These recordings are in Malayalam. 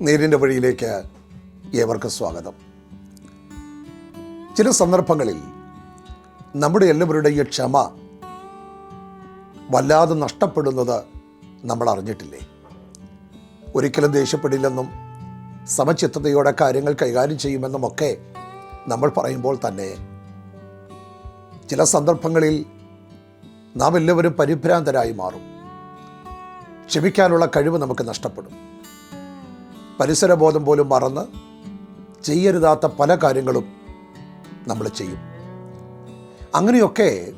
നേരിന്റെ വഴിയിലേക്ക് ഏവർക്കും സ്വാഗതം. ചില സന്ദർഭങ്ങളിൽ നമ്മുടെ എല്ലാവരുടെയും ക്ഷമ വല്ലാതെ നഷ്ടപ്പെടുന്നത് നമ്മൾ അറിഞ്ഞിട്ടില്ലേ? ഒരിക്കലും ദേഷ്യപ്പെടില്ലെന്നും സമചിത്തതയോടെ കാര്യങ്ങൾ കൈകാര്യം ചെയ്യുമെന്നും ഒക്കെ നമ്മൾ പറയുമ്പോൾ തന്നെ ചില സന്ദർഭങ്ങളിൽ നാം എല്ലാവരും പരിഭ്രാന്തരായി മാറും. ക്ഷമിക്കാനുള്ള കഴിവ് നമുക്ക് നഷ്ടപ്പെടും. പരിസരബോധം പോലും മറന്ന് ചെയ്യരുതാത്ത പല കാര്യങ്ങളും നമ്മൾ ചെയ്യും. അങ്ങനെയൊക്കെ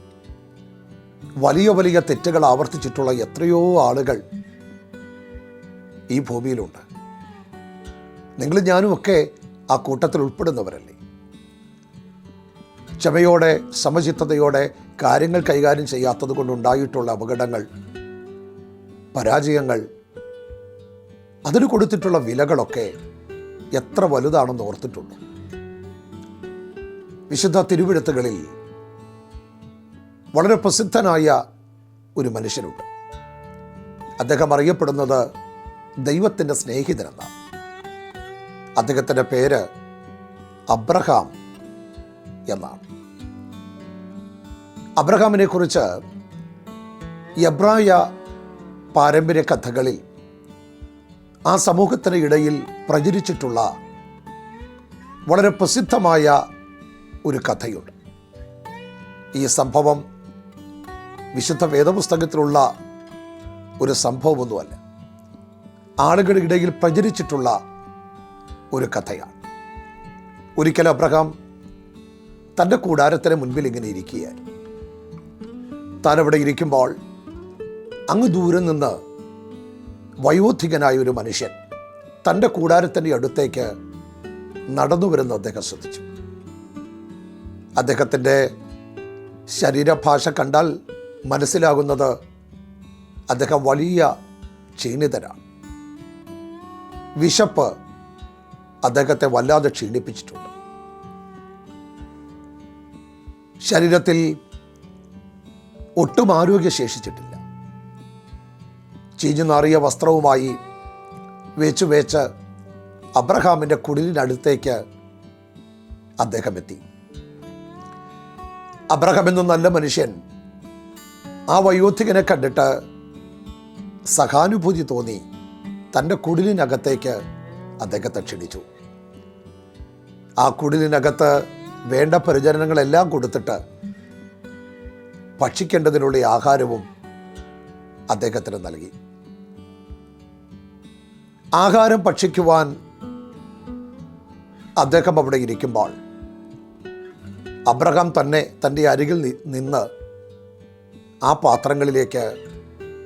വലിയ വലിയ തെറ്റുകൾ ആവർത്തിച്ചിട്ടുള്ള എത്രയോ ആളുകൾ ഈ ഭൂമിയിലുണ്ട്. നിങ്ങൾ ഞാനും ഒക്കെ ആ കൂട്ടത്തിൽ ഉൾപ്പെടുന്നവരല്ലേ? ക്ഷമയോടെ സമചിത്തതയോടെ കാര്യങ്ങൾ കൈകാര്യം ചെയ്യാത്തത് കൊണ്ടുണ്ടായിട്ടുള്ള അപകടങ്ങൾ പരാജയങ്ങൾ അതിന് കൊടുത്തിട്ടുള്ള വിലകളൊക്കെ എത്ര വലുതാണെന്ന് ഓർത്തിട്ടുണ്ട്. വിശുദ്ധ തിരുവിഴുത്തുകളിൽ വളരെ പ്രസിദ്ധനായ ഒരു മനുഷ്യനുണ്ട്. അദ്ദേഹം അറിയപ്പെടുന്നത് ദൈവത്തിന്റെ സ്നേഹിതനെന്നാണ്. അദ്ദേഹത്തിന്റെ പേര് അബ്രഹാം എന്നാണ്. അബ്രഹാമിനെ കുറിച്ച് എബ്രായ പാരമ്പര്യ കഥകളിൽ ആ സമൂഹത്തിന് ഇടയിൽ പ്രചരിച്ചിട്ടുള്ള വളരെ പ്രസിദ്ധമായ ഒരു കഥയുണ്ട്. ഈ സംഭവം വിശുദ്ധ വേദപുസ്തകത്തിലുള്ള ഒരു സംഭവമൊന്നുമല്ല. ആളുകളുടെ ഇടയിൽ പ്രചരിച്ചിട്ടുള്ള ഒരു കഥയാണ്. ഒരിക്കൽ അബ്രഹാം തന്റെ കൂടാരത്തിന് മുൻപിൽ ഇങ്ങനെ ഇരിക്കുകയായിരുന്നു. താൻ അവിടെ ഇരിക്കുമ്പോൾ അങ്ങ് ദൂരെ നിന്ന് വയോധികനായ ഒരു മനുഷ്യൻ തന്റെ കൂടാരത്തിന്റെ അടുത്തേക്ക് നടന്നു വരുന്ന അദ്ദേഹം ശ്രദ്ധിച്ചു. അദ്ദേഹത്തിന്റെ ശരീരഭാഷ കണ്ടാൽ മനസ്സിലാകുന്നത് അദ്ദേഹം വലിയ ക്ഷീണിതരാണ് വിശപ്പ് അദ്ദേഹത്തെ വല്ലാതെ ക്ഷീണിപ്പിച്ചിട്ടുണ്ട്. ശരീരത്തിൽ ഒട്ടും ആരോഗ്യം ശേഷിച്ചിട്ടില്ല ചീഞ്ഞു നാറിയ വസ്ത്രവുമായി വേച്ചു വേച്ച് അബ്രഹാമിന്റെ കുടിലിനടുത്തേക്ക് അദ്ദേഹം എത്തി. അബ്രഹാം എന്ന നല്ല മനുഷ്യൻ. ആ വയോധികനെ കണ്ടിട്ട് സഹാനുഭൂതി തോന്നി. തന്റെ കുടിലിനകത്തേക്ക് അദ്ദേഹത്തെ ക്ഷണിച്ചു. ആ കുടിലിനകത്ത് വേണ്ട പരിചരണങ്ങളെല്ലാം കൊടുത്തിട്ട് ഭക്ഷിക്കേണ്ടതിനുള്ള ആഹാരവും അദ്ദേഹത്തിന് നൽകി. ആഹാരം ഭക്ഷിക്കുവാൻ അദ്ദേഹം അവിടെ ഇരിക്കുമ്പോൾ അബ്രഹാം തന്നെ തന്റെ അരികിൽ നിന്ന് ആ പാത്രങ്ങളിലേക്ക്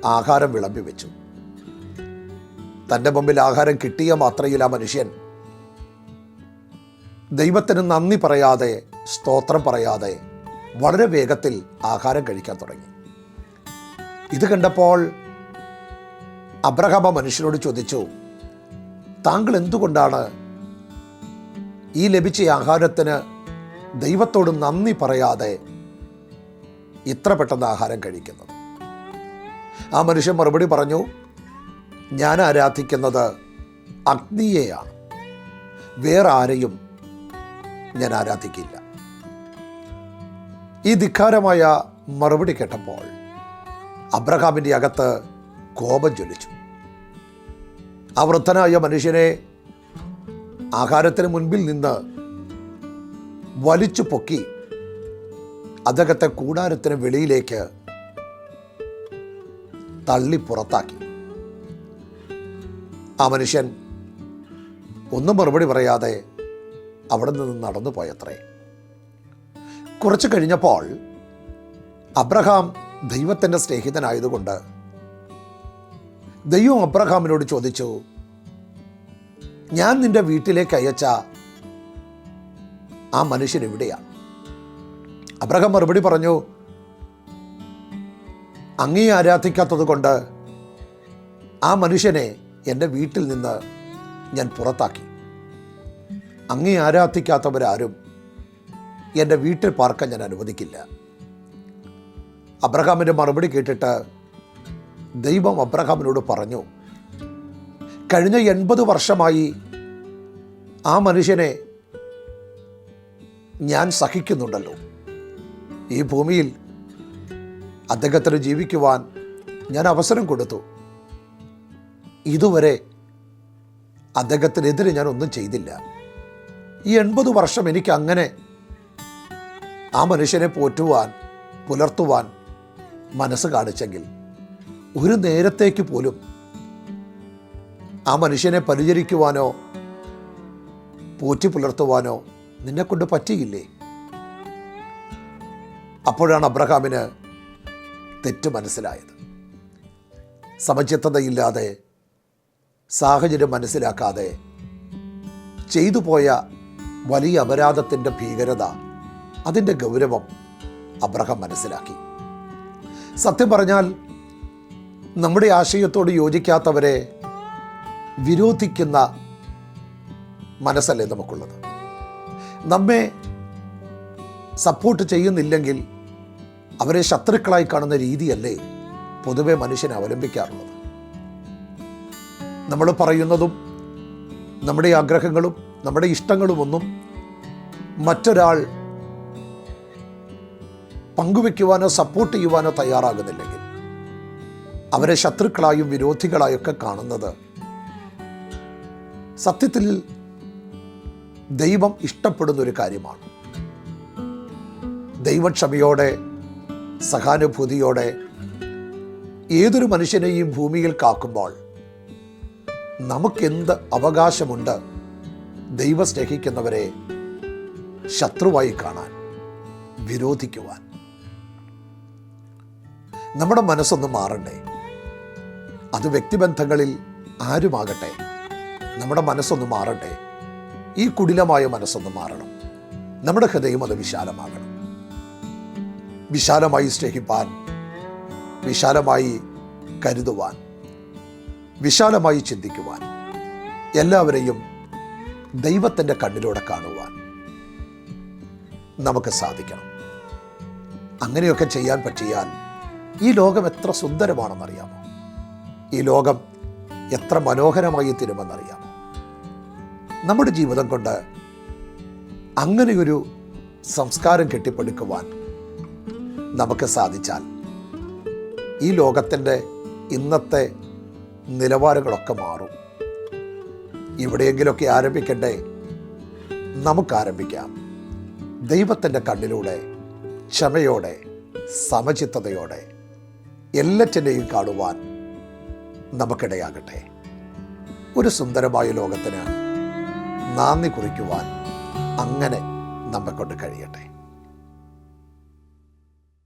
ആഹാരം വിളമ്പി വെച്ചു. തന്റെ മുമ്പിൽ ആഹാരം കിട്ടിയ മാത്രയിൽ ആ മനുഷ്യൻ ദൈവത്തിന് നന്ദി പറയാതെ സ്തോത്രം പറയാതെ വളരെ വേഗത്തിൽ ആഹാരം കഴിക്കാൻ തുടങ്ങി. ഇത് കണ്ടപ്പോൾ അബ്രഹാം ആ മനുഷ്യനോട് ചോദിച്ചു താങ്കൾ എന്തുകൊണ്ടാണ് ഈ ലഭിച്ച ആഹാരത്തിന് ദൈവത്തോട് നന്ദി പറയാതെ ഇത്ര പെട്ടെന്ന് ആഹാരം കഴിക്കുന്നത്? ആ മനുഷ്യൻ മറുപടി പറഞ്ഞു ഞാൻ ആരാധിക്കുന്നത് അഗ്നിയെയാണ്. വേറെ ആരെയും ഞാൻ ആരാധിക്കില്ല. ഈ ധിക്കാരമായ മറുപടി കേട്ടപ്പോൾ അബ്രഹാമിന്റെ അകത്ത് കോപം ജ്വലിച്ചു. ആ വൃദ്ധനായ മനുഷ്യനെ ആഹാരത്തിന് മുൻപിൽ നിന്ന് വലിച്ചു പൊക്കി അദ്ദേഹത്തെ കൂടാരത്തിന് വെളിയിലേക്ക് തള്ളി പുറത്താക്കി. ആ മനുഷ്യൻ ഒന്നും മറുപടി പറയാതെ അവിടെ നിന്ന് നടന്നു പോയത്രേ. കുറച്ച് കഴിഞ്ഞപ്പോൾ അബ്രഹാം ദൈവത്തിന്റെ സ്നേഹിതനായതുകൊണ്ട് ദൈവം അബ്രഹാമിനോട് ചോദിച്ചു ഞാൻ നിന്റെ വീട്ടിലേക്ക് അയച്ച ആ മനുഷ്യൻ എവിടെയാണ് അബ്രഹാം മറുപടി പറഞ്ഞു അങ്ങേ ആരാധിക്കാത്തത് കൊണ്ട് ആ മനുഷ്യനെ എന്റെ വീട്ടിൽ നിന്ന് ഞാൻ പുറത്താക്കി. അങ്ങേ ആരാധിക്കാത്തവരാരും എന്റെ വീട്ടിൽ പാർക്കാൻ ഞാൻ അനുവദിക്കില്ല. അബ്രഹാമിന്റെ മറുപടി കേട്ടിട്ട് ദൈവം അബ്രഹാമിനോട് പറഞ്ഞു കഴിഞ്ഞ എൺപത് വർഷമായി ആ മനുഷ്യനെ ഞാൻ സഹിക്കുന്നുണ്ടല്ലോ. ഈ ഭൂമിയിൽ അദ്ദേഹത്തിന് ജീവിക്കുവാൻ ഞാൻ അവസരം കൊടുത്തു. ഇതുവരെ അദ്ദേഹത്തിനെതിരെ ഞാൻ ഒന്നും ചെയ്തില്ല. ഈ എൺപത് വർഷം എനിക്ക് അങ്ങനെ ആ മനുഷ്യനെ പോറ്റുവാൻ പുലർത്തുവാൻ മനസ്സ് കാണിച്ചെങ്കിൽ ഒരു നേരത്തേക്ക് പോലും ആ മനുഷ്യനെ പരിചരിക്കുവാനോ പോറ്റി പുലർത്തുവാനോ നിന്നെ കൊണ്ട് പറ്റിയില്ലേ? അപ്പോഴാണ് അബ്രഹാമിന് തെറ്റ് മനസ്സിലായത്. സമചിത്തതയില്ലാതെ സാഹചര്യം മനസ്സിലാക്കാതെ ചെയ്തു പോയ വലിയ അപരാധത്തിന്റെ ഭീകരത അതിന്റെ ഗൗരവം അബ്രഹാം മനസ്സിലാക്കി. സത്യം പറഞ്ഞാൽ നമ്മുടെ ആശയത്തോട് യോജിക്കാത്തവരെ വിരോധിക്കുന്ന മനസ്സല്ലേ നമുക്കുള്ളത്? നമ്മെ സപ്പോർട്ട് ചെയ്യുന്നില്ലെങ്കിൽ അവരെ ശത്രുക്കളായി കാണുന്ന രീതിയല്ലേ പൊതുവെ മനുഷ്യനെ അവലംബിക്കാറുള്ളത്? നമ്മൾ പറയുന്നതും നമ്മുടെ ആഗ്രഹങ്ങളും നമ്മുടെ ഇഷ്ടങ്ങളും ഒന്നും മറ്റൊരാൾ പങ്കുവെക്കുവാനോ സപ്പോർട്ട് ചെയ്യുവാനോ തയ്യാറാകുന്നില്ലെങ്കിൽ അവരെ ശത്രുക്കളായും വിരോധികളായൊക്കെ കാണുന്നത്. സത്യത്തിൽ ദൈവം ഇഷ്ടപ്പെടുന്ന ഒരു കാര്യമാണ്. ദൈവക്ഷമയോടെ സഹാനുഭൂതിയോടെ ഏതൊരു മനുഷ്യനെയും ഭൂമിയിൽ കാക്കുമ്പോൾ നമുക്കെന്ത് അവകാശമുണ്ട് ദൈവം സ്നേഹിക്കുന്നവരെ ശത്രുവായി കാണാൻ വിരോധിക്കുവാൻ? നമ്മുടെ മനസ്സൊന്ന് മാറണ്ടേ? അത് വ്യക്തിബന്ധങ്ങളിൽ ആരുമാകട്ടെ? നമ്മുടെ മനസ്സൊന്ന് മാറട്ടെ. ഈ കുടിലമായ മനസ്സൊന്ന് മാറണം. നമ്മുടെ ഹൃദയം അത് വിശാലമാകണം. വിശാലമായി സ്നേഹിപ്പാൻ വിശാലമായി കരുതുവാൻ വിശാലമായി ചിന്തിക്കുവാൻ എല്ലാവരെയും ദൈവത്തിന്റെ കണ്ണിലൂടെ കാണുവാൻ നമുക്ക് സാധിക്കണം. അങ്ങനെയൊക്കെ ചെയ്യാൻ പറ്റിയാൽ ഈ ലോകം എത്ര സുന്ദരമാണെന്നറിയാമോ? ഈ ലോകം എത്ര മനോഹരമായി തീരുമെന്നറിയാം. നമ്മുടെ ജീവിതം കൊണ്ട് അങ്ങനെയൊരു സംസ്കാരം കെട്ടിപ്പടുക്കുവാൻ നമുക്ക് സാധിച്ചാൽ ഈ ലോകത്തിന്റെ ഇന്നത്തെ നിലവാരങ്ങളൊക്കെ മാറും. ഇവിടെയെങ്കിലൊക്കെ ആരംഭിക്കണ്ടേ? നമുക്ക് ആരംഭിക്കാം ദൈവത്തിന്റെ കണ്ണിലൂടെ ക്ഷമയോടെ സമചിത്തതയോടെ എല്ലാറ്റിനെയും കാണുവാൻ നമുക്കിടയാകട്ടെ. ഒരു സുന്ദരമായ ലോകത്തിന് നന്ദി കുറിക്കുവാൻ അങ്ങനെ നമ്മെക്കൊണ്ട് കഴിയട്ടെ.